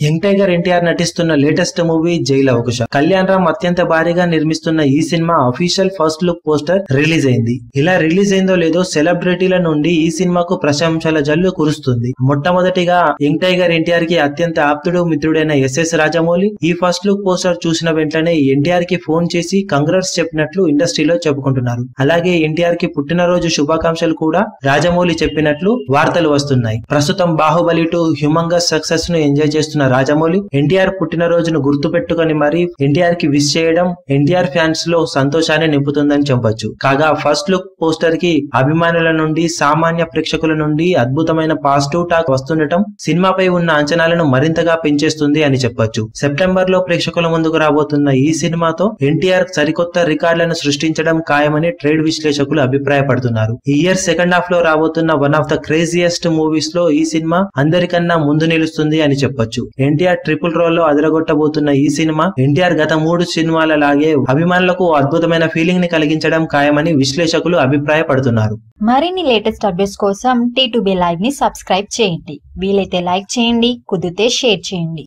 Young tiger NTR నటిస్తున్న latest movie Jai Lavakusa. Kalyan Ram అత్యంత భారీగా నిర్మిస్తున్న ఈ cinema official first look poster release అయింది. ఇలా రిలీజ్ అయిందో లేదో సెలబ్రిటీల నుండి ఈ సినిమాకు ప్రశంసల జల్లు కురుస్తుంది. మొట్టమొదటిగా యంగ్ టైగర్ ఎన్టీఆర్కి అత్యంత ఆప్తుడు మిత్రుడైన ఎస్ఎస్ రాజమౌళి ఈ ఫస్ట్ లుక్ పోస్టర్ చూసిన వెంటనే ఎన్టీఆర్కి ఫోన్ చేసి కంగ్రాట్స్ చెప్పినట్లు ఇండస్ట్రీలో చెప్పుకుంటున్నారు. అలాగే ఎన్టీఆర్కి పుట్టినరోజు శుభాకాంక్షలు కూడా రాజమౌళి చెప్పినట్లు వార్తలు వస్తున్నాయి. ప్రస్తుతం బాహుబలి టు హ్యూమంగస్ సక్సెస్ను ఎంజాయ్ చేస్తున్న రాజమౌళి ఎన్టీఆర్ పుట్టినరోజును గుర్తు పెట్టుకుని మరి ఎన్టీఆర్కి విష్ చేయడం ఎన్టీఆర్ ఫ్యాన్స్లో సంతోషాన్ని నింపుతుందని చెప్పొచ్చు. కాగా ఫస్ట్ లుక్ పోస్టర్కి అభిమానుల నుండి సామాన్య ప్రేక్షకుల నుండి అద్భుతమైన పాజిటివ్ టాక్ వస్తుండటం సినిమాపై ఉన్న అంచనాలను మరింతగా పెంచేస్తుంది అని చెప్పొచ్చు. సెప్టెంబర్లో ప్రేక్షకుల ముందుకు రాబోతున్న ఈ సినిమాతో ఎన్టీఆర్ సరికొత్త రికార్డులను సృష్టించడం ఖాయమని ట్రేడ్ విశ్లేషకులు అభిప్రాయపడుతున్నారు. ఈ ఇయర్ సెకండ్ హాఫ్లో రాబోతున్న వన్ ఆఫ్ ద క్రేజియస్ట్ మూవీస్లో ఈ సినిమా అందరికన్నా ముందు నిలుస్తుంది అని చెప్పొచ్చు. ఎన్టీఆర్ ట్రిపుల్ రోల్లో అదరగొట్టబోతున్న ఈ సినిమా ఎన్టీఆర్ గత మూడు సినిమాల లాగే అభిమానులకు అద్భుతమైన ఫీలింగ్ని కలిగించడం ఖాయమని విశ్లేషకులు అభిప్రాయపడుతున్నారు. మరిన్ని లేటెస్ట్ అప్డేట్స్ కోసం టీ లైవ్ని సబ్స్క్రైబ్ చేయండి. వీలైతే లైక్ చేయండి కుదిరితే షేర్ చేయండి.